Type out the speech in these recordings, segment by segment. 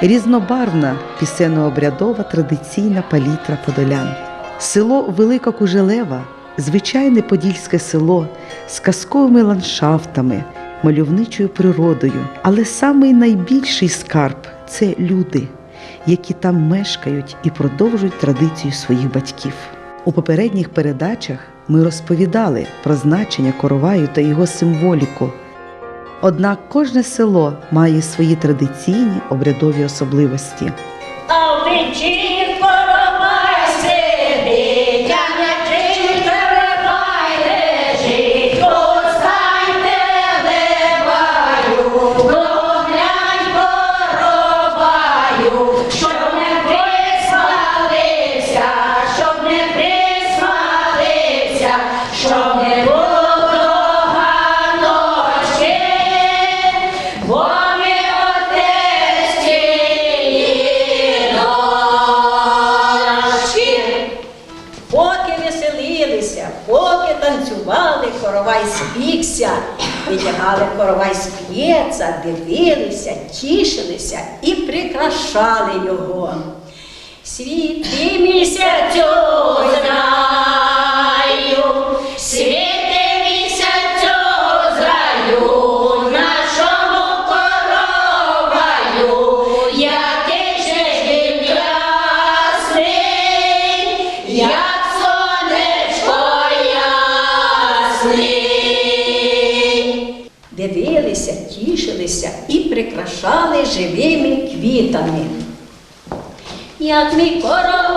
різнобарвна пісенно-обрядова традиційна палітра подолян. Село Велика Кужелева звичайне подільське село з казковими ландшафтами, мальовничою природою, але самий найбільший скарб це люди, які там мешкають і продовжують традицію своїх батьків. У попередніх передачах ми розповідали про значення короваю та його символіку. Однак кожне село має свої традиційні обрядові особливості. Витягали коровайськ п'єца, дивилися, тішилися і прикрашали його. Світи місяцю прикрашали живими квітами. Як мій коровай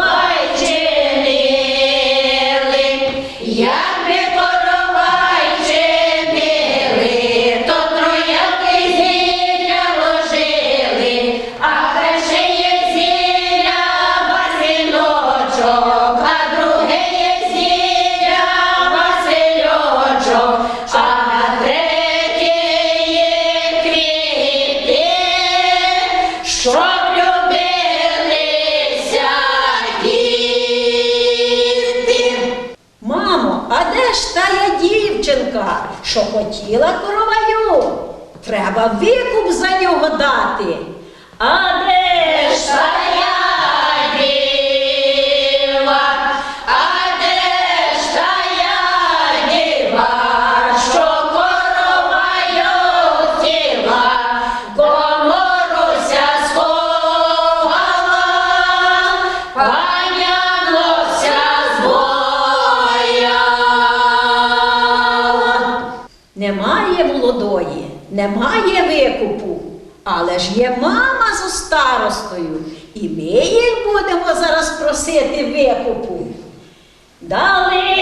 щоб любилися діти. Мамо, а де ж тая дівчинка, що хотіла короваю? Треба викуп за нього дати. А де ж тая немає викупу, але ж є мама з старостою, і ми їх будемо зараз просити викупу. Дали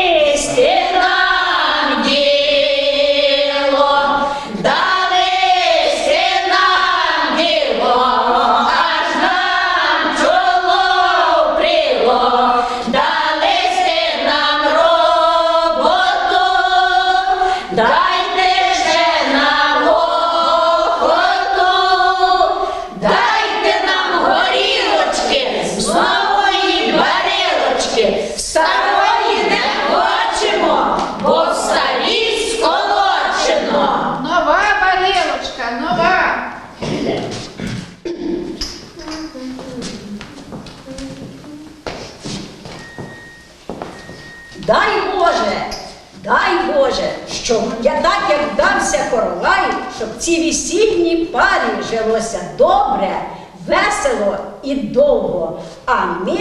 Боже, щоб я так як дався коровай, щоб ці весільні парі жилося добре, весело і довго. А ми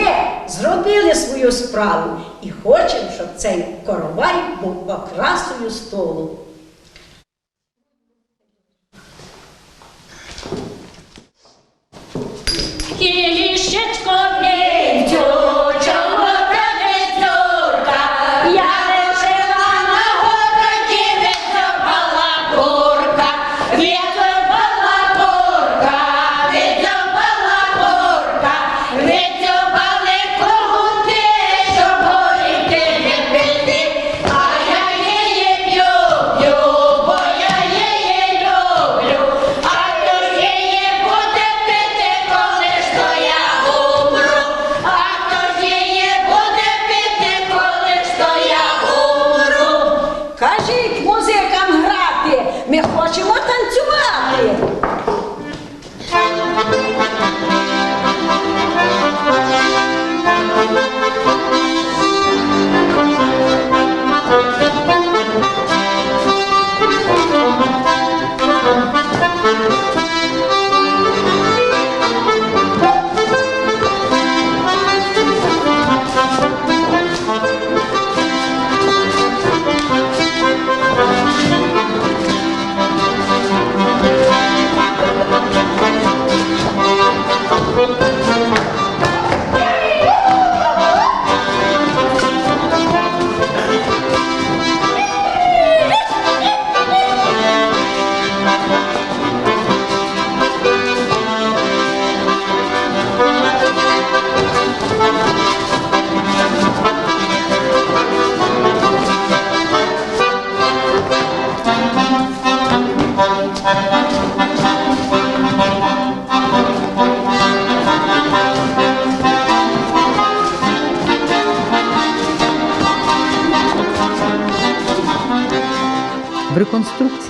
зробили свою справу і хочемо, щоб цей коровай був окрасою столу. Кілішечко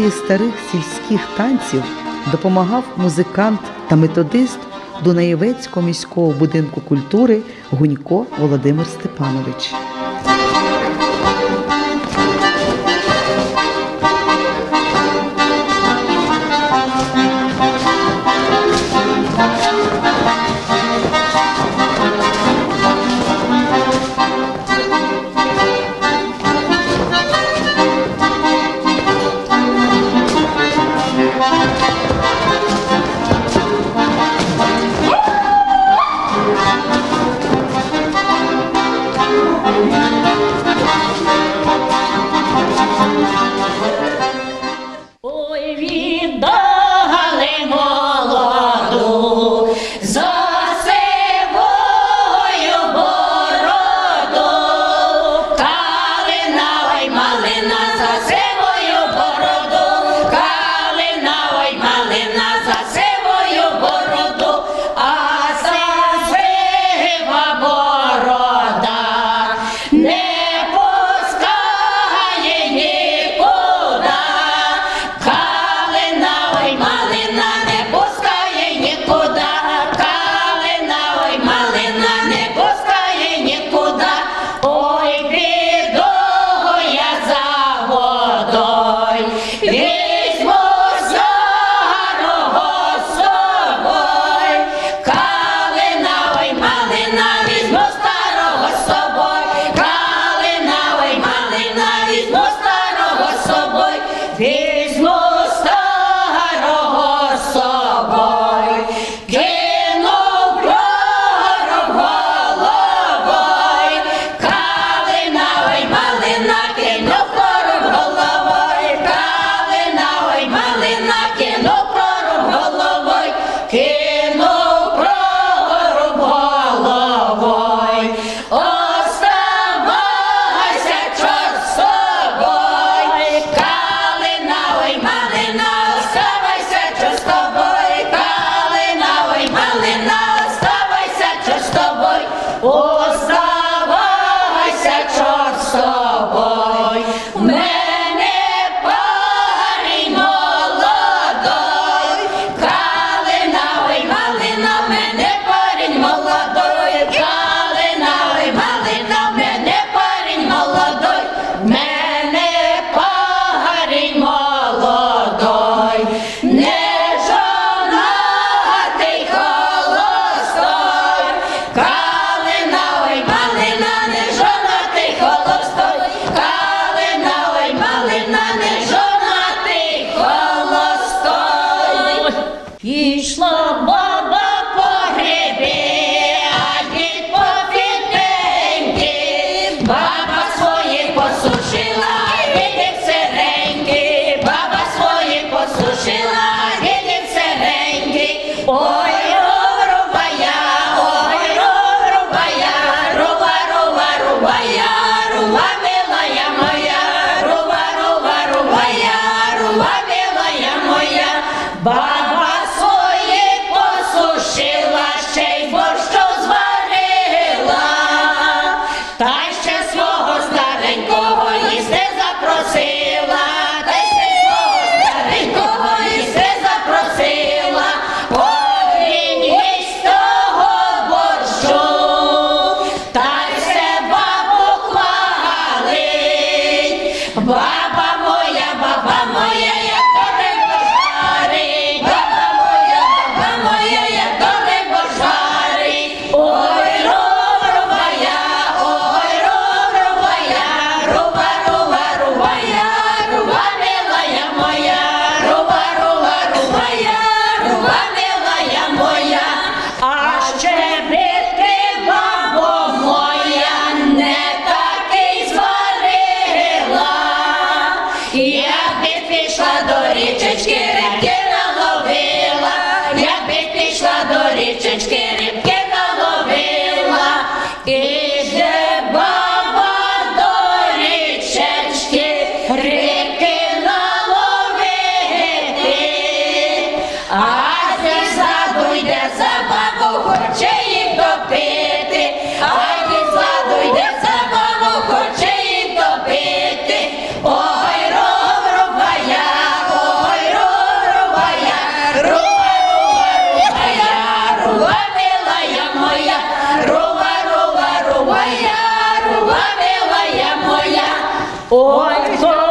традиції старих сільських танців допомагав музикант та методист Дунаєвецького міського будинку культури Гунько Володимир Степанович. Bye-bye. а зі дойде за бабу, хоче топити, а зі йде за бабу, хоче топити, ой ров рубая, ой руба, руба, рубая, руба милая моя, руба, руба, рубая, руба милая моя, ой.